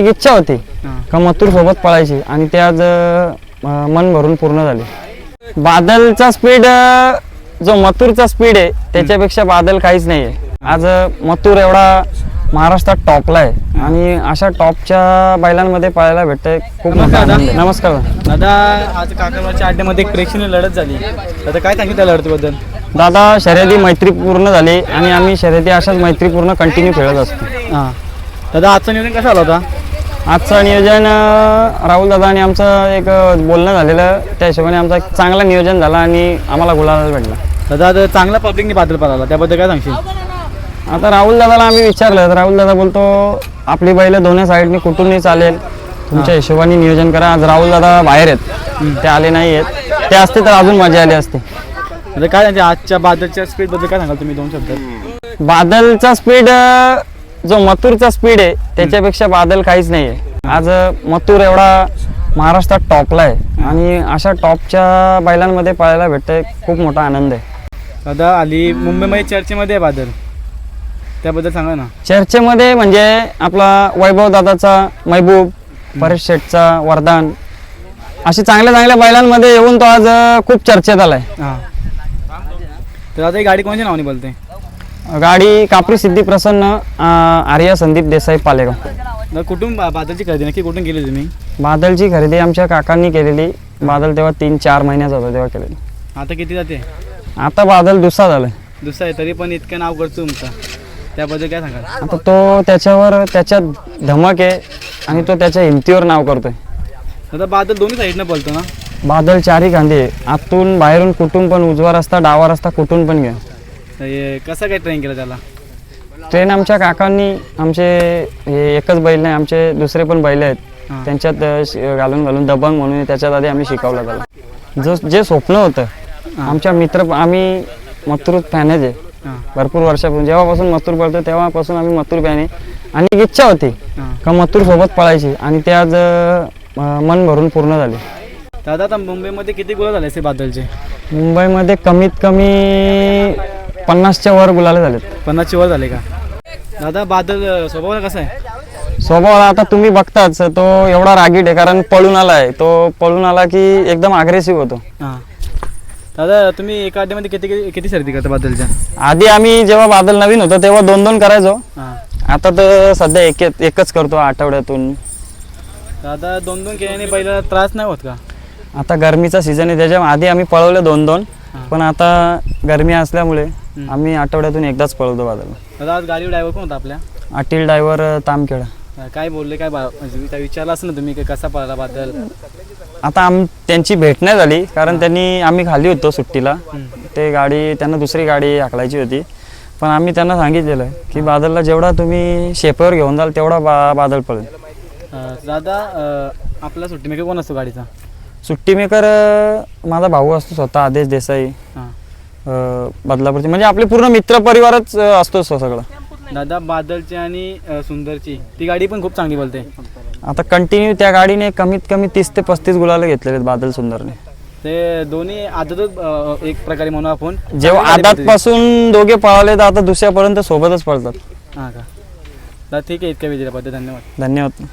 एक इच्छा होती. का मथुर सोबत पळायची आणि ते आज मन भरून पूर्ण झाली. बादलचा स्पीड जो मथुरचा स्पीड आहे त्याच्यापेक्षा बादल काहीच नाही आहे आज मथुर एवढा महाराष्ट्रात टॉपला आहे. आणि अशा टॉपच्या बैलांमध्ये पळायला भेटतंय खूप नमस्कार दादा. आज काकरवाच्या अड्ड्यामध्ये एक प्रेक्षणीय लढत झाली. दादा काय सांगितलं त्या लढतीबद्दल? दादा शर्यती मैत्रीपूर्ण झाली आणि आम्ही शर्यती अशाच मैत्रीपूर्ण कंटिन्यू खेळत असतो. हां. दादा आजचं नियोजन कसं आलं होता? आजचं नियोजन राहुल दादा आणि आमचं एक बोलणं झालेलं त्या हिशोबाने आमचं एक चांगलं नियोजन झालं आणि आम्हाला गुलाला भेटला. दादा आता चांगला पब्लिकने बादल पळाला त्याबद्दल काय सांगशील? आता राहुल दादाला आम्ही विचारलं तर राहुल दादा बोलतो आपली बैल दोन्ही साईडने कुठूनही चालेल तुमच्या हिशोबाने नियोजन करा. आज राहुल दादा बाहेर आहेत ते आले नाही आहेत ते असते तर अजून मजा आली असते. आता काय आजच्या बादलच्या स्पीडबद्दल काय सांगाल तुम्ही दोन शब्द? बादलचा स्पीड जो मथुरचा स्पीड आहे त्याच्यापेक्षा बादल काहीच नाही आहे आज मथुर एवढा महाराष्ट्रात टॉपला आहे आणि अशा टॉपच्या बैलांमध्ये पळायला भेटतंय खूप मोठा आनंद आहे. दादा आली मुंबईमध्ये चर्चेमध्ये आहे बादल. त्याबद्दल सांगा ना. चर्चेमध्ये म्हणजे आपला वैभव दादाचा महबूब परेश शेठचा वरदान अशी चांगल्या चांगल्या बैलांमध्ये येऊन तो आज खूप चर्चेत आलाय. हां. तर दादा ही गाडी कोणत्या नावाने बोलते गाडी कापरी सिद्धी प्रसन्न अं, आर्या संदीप देसाई पालेगाव. कुठून बा- बादलची खरेदी नक्की कुठून केली तुम्ही? बादलची खरेदी आमच्या काकांनी केलेली. बादल तेव्हा तीन चार महिन्याचा होता तेव्हा केलेली. आता किती जाते? आता बादल दुसरा झालाय दुसरा आहे तरी पण इतकं नाव करतो तुमचा. त्याबद्दल काय सांगाल? आता तो त्याच्यावर त्याच्यात धमक आहे आणि तो त्याच्या हिमतीवर नाव करतोय. दादा बादल दोन्ही साईडनं बोलतो ना? बादल चारी कांदे आहे. आतून बाहेरून कुठून पण उजवा रस्ता डावा रस्ता कुठून पण घ्या. तर हे कसं काय ट्रेन केलं त्याला? ट्रेन आमच्या काकांनी आमचे हे एकच बैल नाही आमचे दुसरे पण बैल आहेत. हां. त्यांच्यात अ, श- घालून घालून दबंग म्हणून त्याच्यात आधी आम्ही शिकवलं त्याला. जो जे स्वप्न होतं आमच्या मित्र आम्ही मथुर फॅनच आहे हां. भरपूर वर्षापासून जेव्हापासून मथुर पळतो तेव्हापासून आम्ही मथुर फॅन आहे. आणि एक इच्छा होती हां. का मथुर सोबत पळायची. आणि ते आज अ, मन भरून पूर्ण झाले. दादा आता मुंबईमध्ये किती गुलाब झाले असे बादलचे? मुंबईमध्ये कमीत कमी पन्नासच्या वर गुलाले झालेत. पन्नासची वर झाले का? दादा बादल अं, स्वभावाला कसा आहे? स्वभावाला आता तुम्ही बघताच तो एवढा रागीट आहे कारण पळून आलाय. तो पळून आला की एकदम अग्रेसिव्ह होतो. हां. दादा तुम्ही एका अड्ड्यामध्ये किती किती- किती करता बादलच्या? आधी आम्ही जेव्हा बादल नवीन होतो तेव्हा दोन दोन करायचो. हां. आता तर सध्या एक एकच करतो आठवड्यातून. दादा दोन दोन केल्याने बैलाला त्रास नाही होत का? आता गरमीचा सीझन आहे त्याच्या आधी आम्ही पळवले दोन दोन. पण आता गरमी असल्यामुळे आम्ही आठवड्यातून एकदाच पळवतो बादल दादा आज गाडी ड्रायव्हर कोण होता आपल्या? अटील ड्रायव्हर तामखेडा. अं, काय बोलले काय बा- म्हणजे काय विचारलं असं ना तुम्ही की कसा पळाला बादल? आता आम त्यांची भेट नाही झाली कारण त्यांनी आम्ही खाली होतो सुट्टीला. ते गाडी त्यांना दुसरी गाडी हाकलायची होती. पण आम्ही त्यांना सांगितलेलं की बादलला जेवढा तुम्ही शेपेवर घेऊन जाल तेवढा बा बादल पळेल. अं, दादा अं, आपला सुट्टी मेकर कोण असतो गाडीचा? सुट्टी मेकर माझा भाऊ असतो स्वतः आदेश देसाई. हां. बदलापूरची. म्हणजे आपले पूर्ण मित्र परिवारच असतो सगळं. दादा बादलची आणि अं, सुंदरची. ती गाडी पण खूप चांगली बोलते. आता कंटिन्यू त्या गाडीने कमीत कमी तीस ते पस्तीस गुलाले घेतलेले आहेत बादल सुंदरने. ते दोन्ही आदतच अं, एक प्रकारे म्हणू आपण जेव्हा आदात पासून दोघे पळाले तर आता दुसऱ्यापर्यंत सोबतच पळतात. हां का? दादा ठीक आहे इतक्या विजयाबद्दल धन्यवाद. धन्यवाद.